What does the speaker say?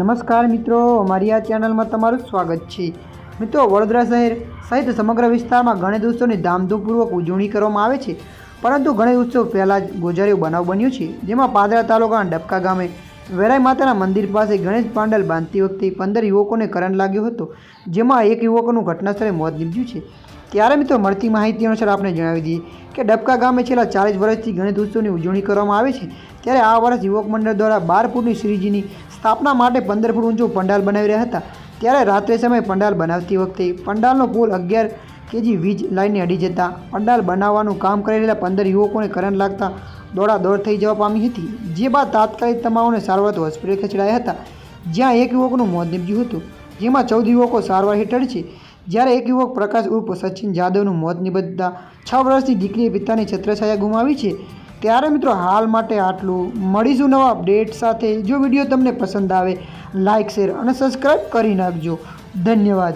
નમસ્કાર મિત્રો, અમારી આ ચેનલમાં તમારું સ્વાગત છે. મિત્રો, વડોદરા શહેર સહિત સમગ્ર વિસ્તારમાં ગણેશ ઉત્સવની ધામધૂમપૂર્વક ઉજવણી કરવામાં આવે છે. પરંતુ ગણેશ ઉત્સવ પહેલાં જ ગોજારીઓ બનાવ બન્યું છે, જેમાં પાદરા તાલુકાના ડબકા ગામે વેરાઈ માતાના મંદિર પાસે ગણેશ પાંડલ બાંધતી વખતે પંદર યુવકોને કરંટ લાગ્યો હતો, જેમાં એક યુવકોનું ઘટનાસ્થળે મોત નીપજ્યું છે. ત્યારે મિત્રો, મળતી માહિતી અનુસાર આપણે જણાવી દઈએ કે ડબકા ગામે છેલ્લા ચાલીસ વર્ષથી ગણેશ ઉત્સવની ઉજવણી કરવામાં આવે છે. ત્યારે આ વર્ષ યુવક મંડળ દ્વારા બાર ફૂટની શ્રીજીની સ્થાપના માટે પંદર ફૂટ ઊંચો પંડાલ બનાવી રહ્યા હતા. ત્યારે રાત્રે સમયે પંડાલ બનાવતી વખતે પંડાલનો પુલ અગિયાર કેજી વીજ લાઇનને અડી જતા પંડાલ બનાવવાનું કામ કરી રહેલા પંદર યુવકોને કરંટ લાગતા દોડા દોડ થઈ જવા પામી હતી. જે બાદ તાત્કાલિક તમામને સારવાર હોસ્પિટલ ખસેડાયા હતા. જ્યાં એક યુવકનું મોત નીપજ્યું હતું. જેમાં ચૌદ યુવકો સારવાર હેઠળ છે. જ્યારે એક યુવક પ્રકાશ ઉર્ફ સચિન જાદવનું મોત નિબદ્ધતા છ વર્ષની દીકરીએ પિતાની છત્રછાયા ગુમાવી છે. ત્યારે મિત્રો હાલ માટે આટલું. મળીશું નવા અપડેટ સાથે. જો વીડિયો તમને પસંદ આવે લાઇક શેર અને સબસ્ક્રાઈબ કરી નાખજો. ધન્યવાદ.